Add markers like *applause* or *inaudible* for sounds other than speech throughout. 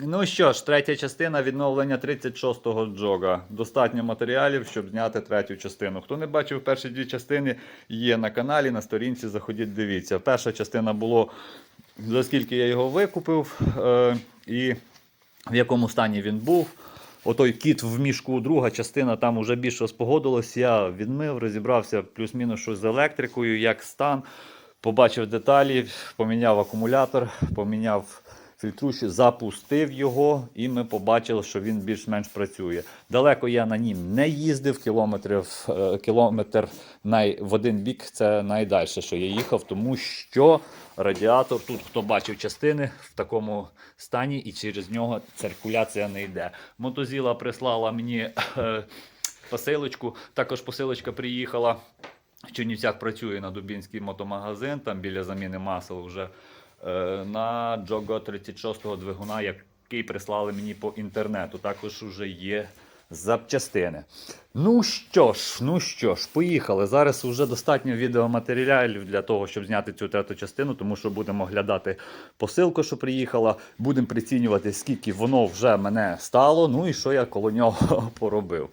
Ну що ж, третя частина відновлення 36-го джога. Достатньо матеріалів, щоб зняти третю частину. Хто не бачив перші дві частини, є на каналі, на сторінці. Заходіть, дивіться. Перша частина було, за скільки я його викупив, е, і в якому стані він був. Отой кіт в мішку, друга частина, там вже більше спогодилось. Я відмив, розібрався плюс-мінус щось з електрикою, як стан. Побачив деталі, поміняв акумулятор, поміняв фільтруші, запустив його, і ми побачили, що він більш-менш працює. Далеко я на нім не їздив, кілометрів, е, кілометр най, в один бік це найдальше, що я їхав, тому що радіатор, тут хто бачив частини в такому стані, і через нього циркуляція не йде. Мотозіла прислала мені е, посилочку, також посилочка приїхала. В Чернівцях працює на Дубінський мотомагазин, там біля заміни масел вже на Джого 36-го двигуна, який прислали мені по інтернету. Також вже є запчастини. Ну що ж, ну що ж, поїхали. Зараз вже достатньо відеоматеріалів для того, щоб зняти цю третю частину, тому що будемо глядати посилку, що приїхала. Будемо прицінювати, скільки воно вже мене стало, ну і що я коло нього *laughs* поробив.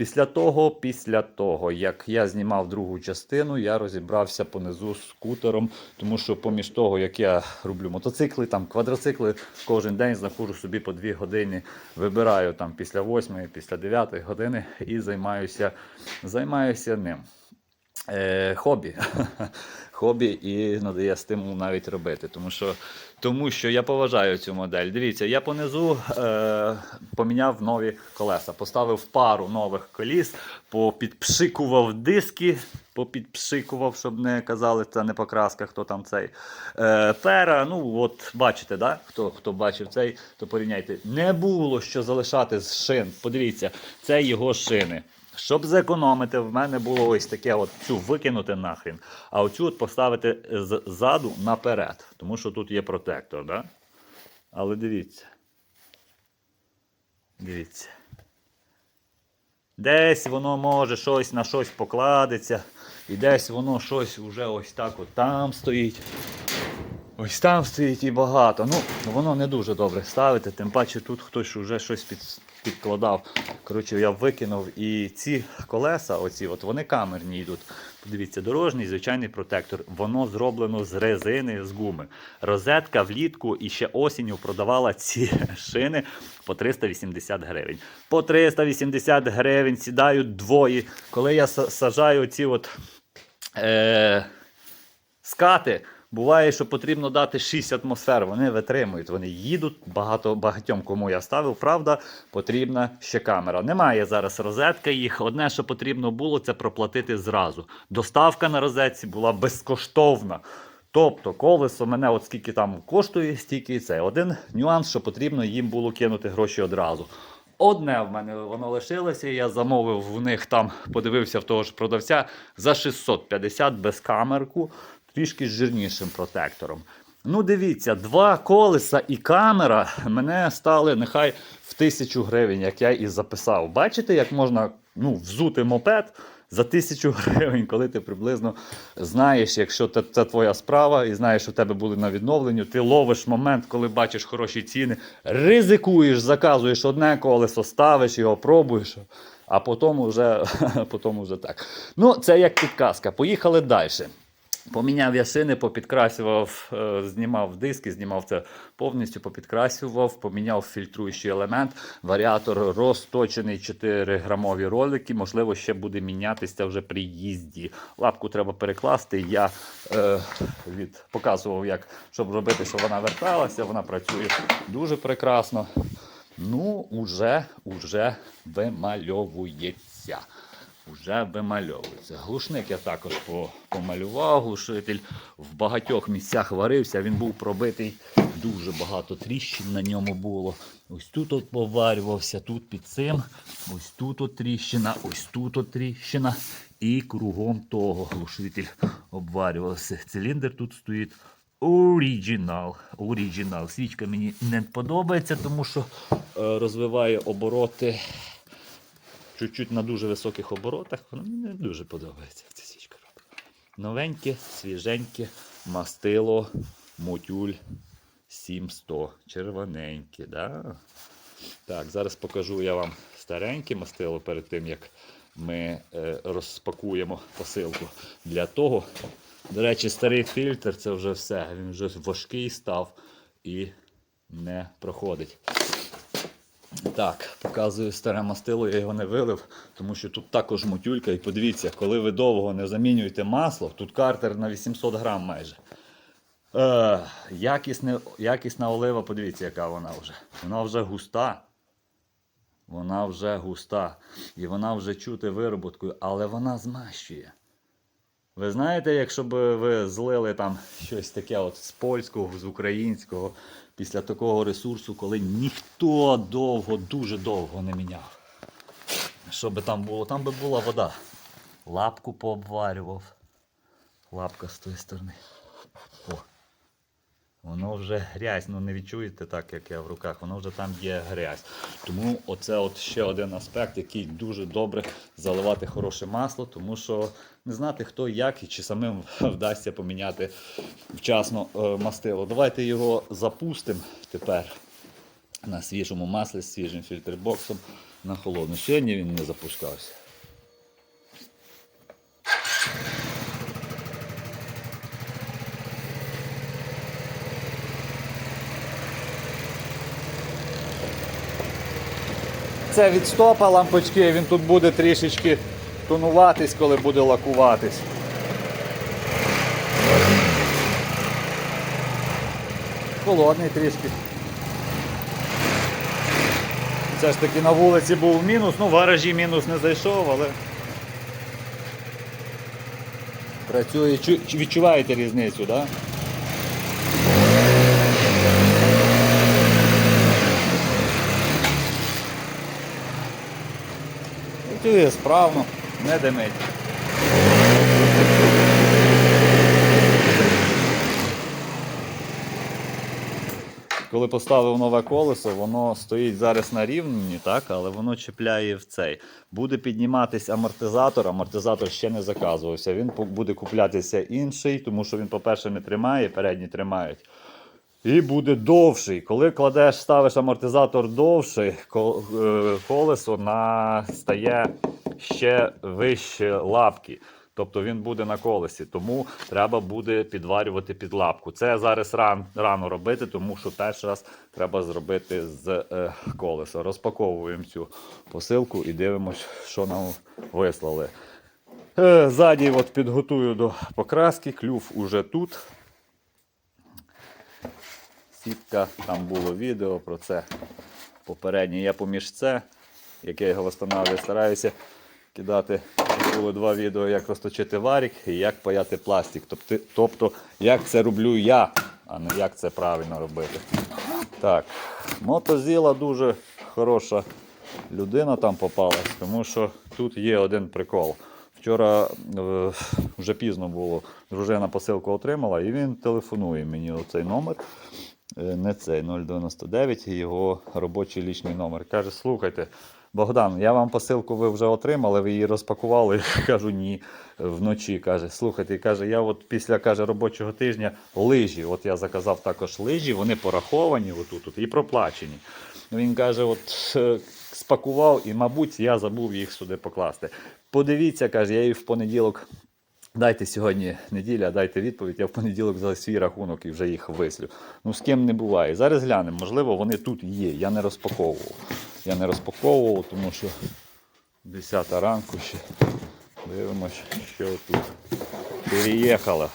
Після того, після того, як я знімав другу частину, я розібрався понизу з скутером, тому що поміж того, як я роблю мотоцикли, там квадроцикли, кожен день знаходжу собі по 2 години, вибираю там після 8, після 9 години і займаюся, займаюся ним. Е, хобі. *laughs* хобі і надає стимул навіть робити. Тому що, тому що я поважаю цю модель. Дивіться, я понизу е, поміняв нові колеса, поставив пару нових коліс, попідпшикував диски, попідпшикував, щоб не казали, це не покраска, хто там цей. Е, пера, ну от бачите, да? хто, хто бачив цей, то порівняйте. Не було що залишати з шин. Подивіться, це його шини. Щоб зекономити, в мене було ось таке: от цю викинути нахрін, а оцю от поставити ззаду наперед, тому що тут є протектор. Да? Але дивіться. Дивіться. Десь воно може щось на щось покладеться, і десь воно щось вже ось так от там стоїть. Ось там стоїть і багато. Ну, воно не дуже добре ставити, тим паче тут хтось вже щось під, підкладав. Коротше, я викинув. І ці колеса, оці, от вони камерні йдуть. Подивіться, дорожній звичайний протектор. Воно зроблено з резини, з гуми. Розетка влітку і ще осінню продавала ці *laughs* шини по 380 гривень. По 380 гривень сідають двоє. Коли я сажаю ці от. Е- скати. Буває, що потрібно дати 6 атмосфер. Вони витримують, вони їдуть. Багато багатьом кому я ставив. Правда, потрібна ще камера. Немає зараз розетки їх. Одне, що потрібно було, це проплатити зразу. Доставка на розетці була безкоштовна. Тобто колесо мене, от скільки там коштує, стільки і це. Один нюанс, що потрібно їм було кинути гроші одразу. Одне в мене воно лишилося. Я замовив в них там, подивився в того ж продавця за 650 без камерку, трішки жирнішим протектором. Ну, дивіться, два колеса і камера *laughs* мене стали нехай в тисячу гривень, як я і записав. Бачите, як можна ну, взути мопед за тисячу *laughs* гривень, коли ти приблизно знаєш, якщо це, це твоя справа, і знаєш, що в тебе були на відновленню, ти ловиш момент, коли бачиш хороші ціни, ризикуєш, заказуєш одне колесо, ставиш його, пробуєш. А потім вже, *laughs* потім вже так. Ну, це як підказка. Поїхали далі. Поміняв я шини, попідкрасював, е, знімав диски, знімав це повністю, попідкрасював, поміняв фільтруючий елемент. Варіатор розточений 4 грамові ролики. Можливо, ще буде мінятися вже при їзді. Лапку треба перекласти. Я е, від, показував, як, щоб робити, щоб вона верталася. Вона працює дуже прекрасно. Ну, уже, уже вимальовується. Уже вимальовується. Глушник я також помалював. Глушитель в багатьох місцях варився. Він був пробитий. Дуже багато тріщин на ньому було. Ось тут от поварювався, тут під цим. Ось тут от тріщина, ось тут от тріщина. І кругом того глушитель обварювався. Циліндр тут стоїть. Оригінал. Оригінал. Свічка мені не подобається, тому що е, розвиває обороти чуть-чуть на дуже високих оборотах. Воно мені не дуже подобається ця свічка. Новеньке, свіженьке, мастило, мотюль, 7100. Червоненькі, да? Так, зараз покажу я вам стареньке мастило перед тим, як ми е, розпакуємо посилку. Для того, до речі, старий фільтр це вже все. Він вже важкий став і не проходить. Так, показую старе мастило, я його не вилив, тому що тут також мотюлька. І подивіться, коли ви довго не замінюєте масло, тут картер на 800 грам майже. Е, якісне, якісна олива, подивіться, яка вона вже. Вона вже густа. Вона вже густа. І вона вже чути вироботкою, але вона змащує. Ви знаєте, якщо б ви злили там щось таке от з польського, з українського, після такого ресурсу, коли ніхто довго, дуже довго не міняв. Що би там було? Там би була вода. Лапку пообварював. Лапка з тої сторони. Воно вже грязь, ну не відчуєте так, як я в руках, воно вже там є грязь. Тому оце от ще один аспект, який дуже добре заливати хороше масло, тому що не знати хто як і чи самим *laughs* вдасться поміняти вчасно е, мастило. Давайте його запустимо тепер на свіжому маслі з свіжим фільтрбоксом на холодну. Сьогодні він не запускався. Це від стопа лампочки, він тут буде трішечки тонуватись, коли буде лакуватись. Холодний трішки. Все ж таки на вулиці був мінус, ну в гаражі мінус не зайшов, але працює. Відчуваєте різницю, так? Да? Працює справно, не димить. Коли поставив нове колесо, воно стоїть зараз на рівні, так, але воно чіпляє в цей. Буде підніматись амортизатор, амортизатор ще не заказувався. Він буде куплятися інший, тому що він, по-перше, не тримає, передні тримають. І буде довший. Коли кладеш, ставиш амортизатор довший, е, колесо на... стає ще вище лапки. Тобто він буде на колесі, тому треба буде підварювати під лапку. Це зараз ран, рано робити, тому що перший раз треба зробити з е, колеса. Розпаковуємо цю посилку і дивимося, що нам вислали. Е, ззаді от підготую до покраски, клюв уже тут. Сітка, там було відео про це попереднє. Я поміж це, яке я його встановлюю, стараюся кидати. Було два відео, як розточити варік і як паяти пластик. Тобто, тобто, як це роблю я, а не як це правильно робити. Так, мотозіла дуже хороша людина там попалась, тому що тут є один прикол. Вчора е, вже пізно було, дружина посилку отримала, і він телефонує мені оцей номер. Е, Не цей 099, його робочий лічний номер. Каже: слухайте, Богдан, я вам посилку ви вже отримали, ви її розпакували. *laughs* Кажу, ні. Вночі каже, слухайте, каже, я от після каже, робочого тижня лижі. От я заказав також лижі, вони пораховані отут от, і проплачені. Він каже, от е, спакував і, мабуть, я забув їх сюди покласти. Подивіться, каже, я її в понеділок. Дайте сьогодні неділя, дайте відповідь, я в понеділок за свій рахунок і вже їх вислю. Ну з ким не буває. Зараз глянемо, можливо, вони тут є. Я не розпаковував. Я не розпаковував, тому що 10 ранку ще дивимося, що тут переїхала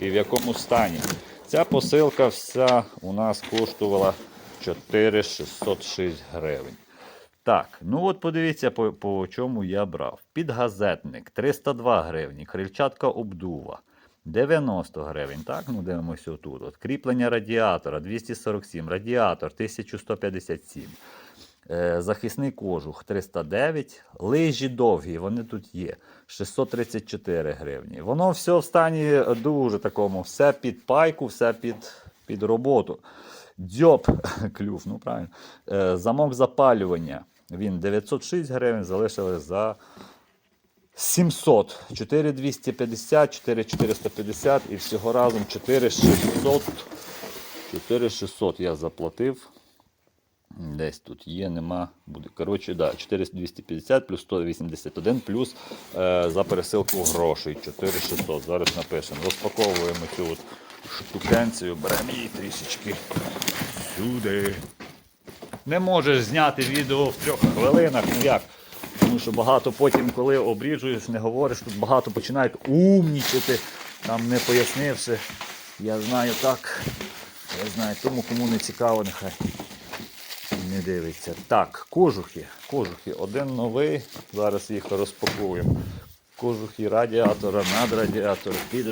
і в якому стані. Ця посилка вся у нас коштувала 4606 гривень. Так, ну от подивіться, по, по чому я брав. Підгазетник 302 гривні, крильчатка обдува 90 гривень. Так, ну дивимося отут. От, кріплення радіатора 247, радіатор 1157. Е, захисний кожух 309, лижі довгі, вони тут є. 634 гривні. Воно все в стані дуже такому, все під пайку, все під, під роботу. Дзьоб, *laughs* клюв, ну правильно. Е, замок запалювання. Він 906 гривень, залишили за 700. 4250, 4450 і всього разом 4600 4600 я заплатив. Десь тут є, нема, буде. Коротше, да, 4250 плюс 181 плюс е, за пересилку грошей 4600. Зараз напишемо. Розпаковуємо цю от штукенцію, беремо її трішечки сюди. Не можеш зняти відео в трьох хвилинах, ну як? Тому що багато потім, коли обріджуєш, не говориш, тут багато починають умнічати, там не пояснивши. Я знаю так. Я знаю, тому кому не цікаво, нехай не дивиться. Так, кожухи. Кожухи. Один новий. Зараз їх розпакуємо. Кожухи радіатора, над радіатор, під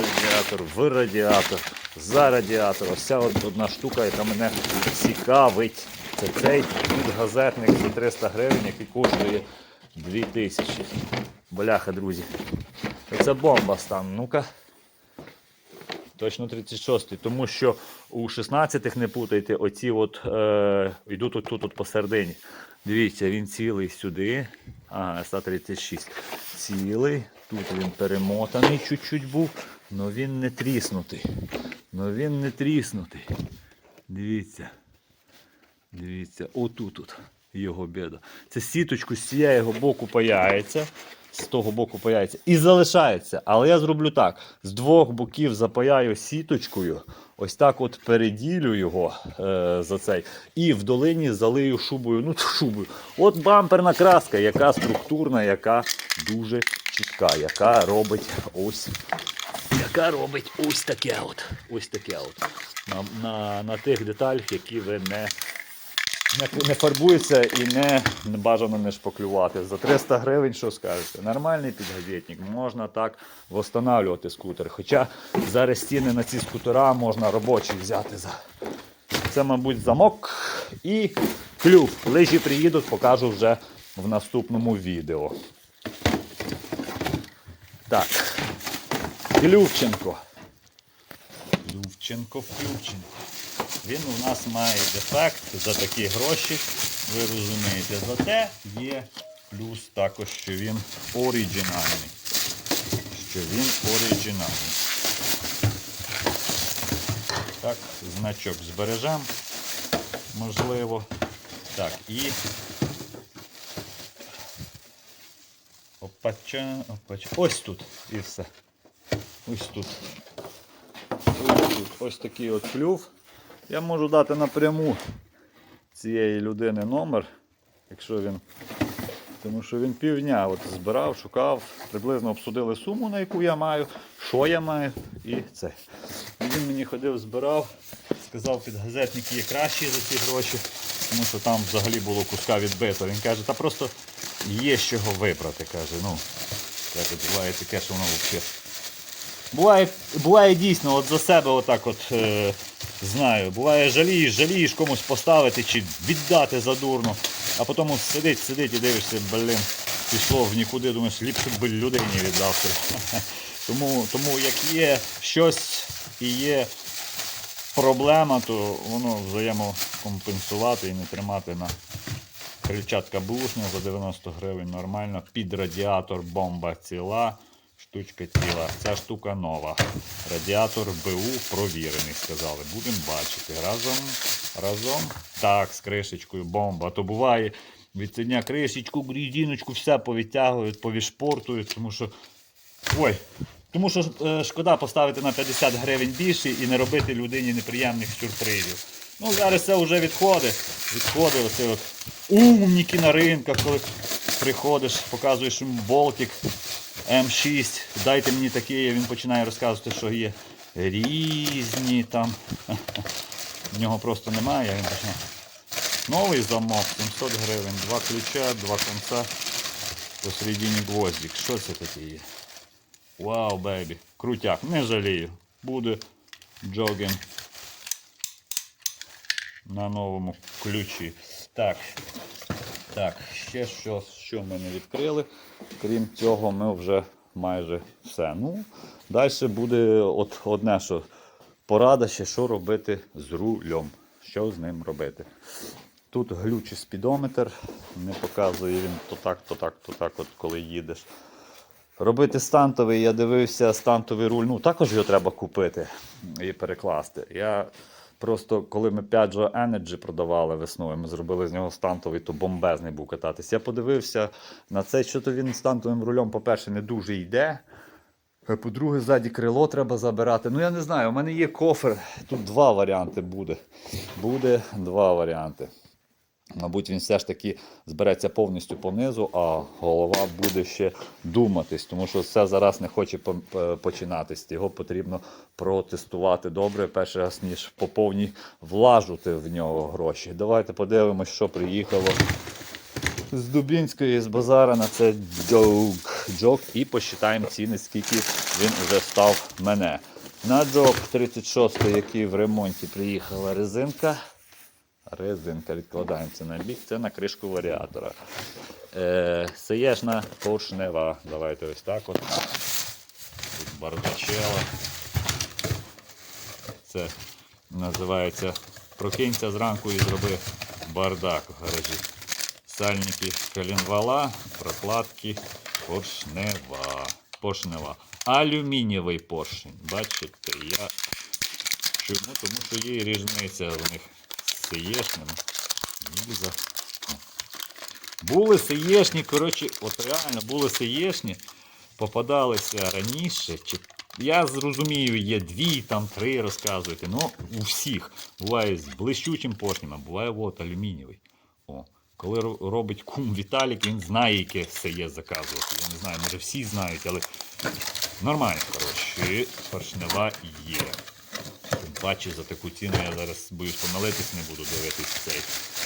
в радіатор, за радіатор. Ось ця одна штука, яка мене цікавить. Це цей газетник за 300 гривень, який коштує 2000. Бляха, друзі. Це бомба стан. Ну-ка. Точно 36-й, тому що у 16-х не путайте, оці от е, йдуть тут, тут посередині. Дивіться, він цілий сюди. Ага, СА-36. Цілий. Тут він перемотаний чуть-чуть був, але він не тріснутий. Но він не тріснутий. Дивіться. Дивіться, отут тут його біда. Це сіточку з цієї боку паяється, з того боку паяється і залишається. Але я зроблю так: з двох боків запаяю сіточкою, ось так от переділю його е, за цей. І в долині залию шубою. Ну, шубою. От бамперна краска, яка структурна, яка дуже чітка, яка робить ось. Яка робить ось таке от. Ось таке от. На, на, на тих деталях, які ви не не, не фарбується і не, бажано не шпаклювати. За 300 гривень, що скажете? Нормальний підгазетник, можна так встановлювати скутер. Хоча зараз ціни на ці скутера можна робочі взяти за. Це, мабуть, замок і клюв. Лижі приїдуть, покажу вже в наступному відео. Так. Клювченко. Клювченко, Клювченко. Він у нас має дефект за такі гроші, ви розумієте. Зате є плюс також, що він оригінальний. Що він оригінальний. Так, значок збережемо, можливо. Так, і. Опача, опача. Ось тут і все. Ось тут. Ось тут. Ось такий от клюв. Я можу дати напряму цієї людини номер, якщо він. Тому що він півдня от збирав, шукав, приблизно обсудили суму, на яку я маю, що я маю, і це. Він мені ходив, збирав, сказав, підгазетники є кращі за ці гроші, тому що там взагалі було куска відбито. Він каже, та просто є з чого вибрати. Каже, ну, каже, буває таке, що воно взагалі. Буває, буває дійсно, от за себе отак от е, знаю. Буває жалієш, жалієш комусь поставити чи віддати задурно. А потім сидить, сидить і дивишся, блін, пішло в нікуди, думаєш, ліпше б людині віддав. *laughs* Тому, тому як є щось і є проблема, то воно взаємокомпенсувати і не тримати на крильчатка бушня за 90 гривень нормально. Під радіатор бомба ціла. Штучка ціла. Ця штука нова. Радіатор БУ провірений, сказали. Будемо бачити. Разом. Разом. Так, з кришечкою бомба. То буває, відсідня кришечку, грізіночку, все повідтягують, повішпортують, тому що. Ой. Тому що е, шкода поставити на 50 гривень більше і не робити людині неприємних сюрпризів. Ну, зараз це вже відходить. Відходить оце от умніки на ринках, коли приходиш, показуєш йому болтик М6, дайте мені такий, він починає розказувати, що є різні там. *laughs* В нього просто немає, він почне. Новий замок, 700 гривень, два ключа, два конца, посередині гвоздик. Що це таке є? Вау, бейбі. Крутяк, не жалію. Буде джоген на новому ключі. Так. Так, ще що, що ми не відкрили. Крім цього, ми вже майже все. Ну, далі буде от одне, що порада ще, що робити з рулем. Що з ним робити. Тут глючий спідометр, не показує він то так, то так, то так, от коли їдеш. Робити стантовий, я дивився, стантовий руль. Ну, також його треба купити і перекласти. Я Просто коли ми Piaggio Energy продавали весною, ми зробили з нього стантовий, то бомбезний був кататись. Я подивився на це, що то він стантовим рулем, по-перше, не дуже йде. Е, По-друге, ззаді крило треба забирати. Ну я не знаю, у мене є кофер. Тут два варіанти буде. Буде два варіанти. Мабуть, він все ж таки збереться повністю понизу, а голова буде ще думатись, тому що все зараз не хоче по- починатись. Його потрібно протестувати добре, перший раз, ніж по повній влажути в нього гроші. Давайте подивимось, що приїхало з Дубінської, з базара на це джок. джок і посчитаємо ціни, скільки він вже став мене. На джок 36, який в ремонті приїхала резинка. Резинка, відкладаємо на бік, це на кришку варіатора. Е, Сиєшна поршнева. Давайте ось так от. Тут бардачела. Це називається прокинься зранку і зроби бардак в гаражі. Сальники коленвала, прокладки, поршнева. Поршнева. Алюмінієвий поршень. Бачите, я чому? Тому що є різниця в них сиєшними. Ліза. Були сиєшні, коротше, от реально були сиєшні, попадалися раніше. Чи... Я зрозумію, є дві, там три розказуєте. Ну, у всіх. Буває з блищучим поршнем, а буває от алюмінієвий. О. Коли робить кум Віталік, він знає, яке все є заказувати. Я не знаю, може всі знають, але нормально, коротше, поршнева є. Паче за таку ціну я зараз боюсь помилитись, не буду дивитись цей.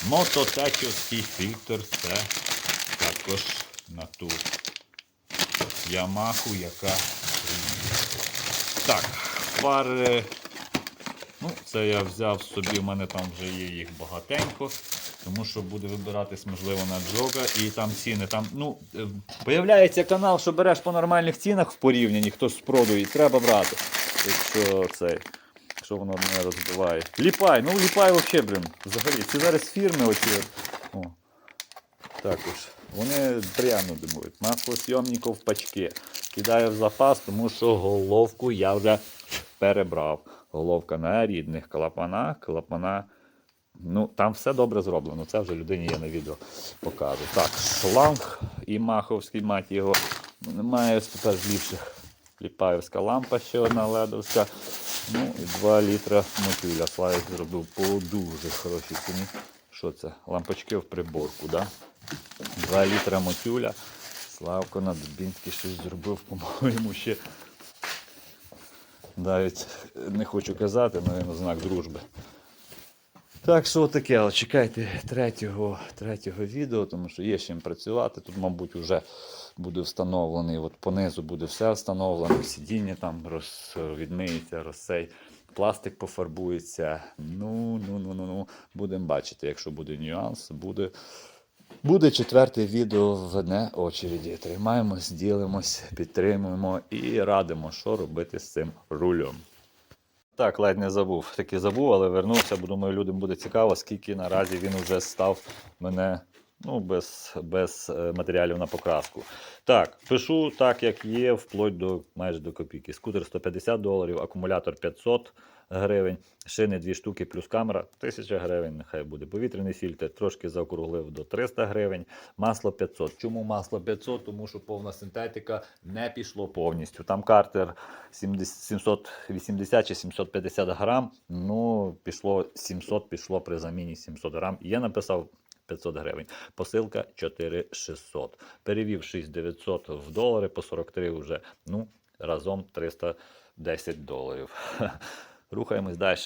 Мототечівський фільтр це також на ту Ямаху, яка. Так, фари. Ну, це я взяв собі, у мене там вже є їх багатенько. Тому що буде вибиратись, можливо, на джога. І там ціни. Там, ну, е, появляється канал, що береш по нормальних цінах в порівнянні, хтось продує, треба брати. Якщо цей. Якщо воно не розбиває. Ліпай, ну ліпай взагалі, блін. Взагалі. Ці зараз фірми оці. О, також. Вони приємно димують. Маслосйомників пачки. Кидаю в запас, тому що головку я вже перебрав. Головка на рідних клапанах, клапана. Ну, там все добре зроблено. Це вже людині я на відео покажу. Так, шланг і маховський мать його. Немає тепер ліпших. Ліпаївська лампа ще одна ледовська. Ну і 2 літра мотиля. Славик зробив по дуже хорошій ціні. Що це? Лампочки в приборку, да? 2 літра мотюля. Славко на Дубінський щось зробив, *laughs* по-моєму, ще. Навіть не хочу казати, але на знак дружби. Так що таке, але чекайте третього, третього відео, тому що є чим працювати. Тут, мабуть, вже буде встановлений. От понизу буде все встановлено, сидіння там роз, відмиється, розсей, пластик пофарбується. Ну, ну, ну, ну, ну. Будемо бачити, якщо буде нюанс, буде. Буде четверте відео в одне очереді. Тримаємось, ділимось, підтримуємо і радимо, що робити з цим рулем. Так, ледь не забув. Таки забув, але вернувся, бо думаю, людям буде цікаво, скільки наразі він вже став мене ну, без, без е, матеріалів на покраску. Так, пишу так, як є, вплоть до майже до копійки. Скутер 150 доларів, акумулятор 500 гривень, шини 2 штуки плюс камера 1000 гривень, нехай буде. Повітряний фільтр трошки заокруглив до 300 гривень, масло 500. Чому масло 500? Тому що повна синтетика не пішло повністю. Там картер 70 780 чи 750 грам, ну пішло 700 пішло при заміні 700 грам. Я написав 500 гривень. Посилка 4600. Перевів 6900 в долари по 43 вже. Ну, разом 310 доларів. *laughs* Рухаємось далі.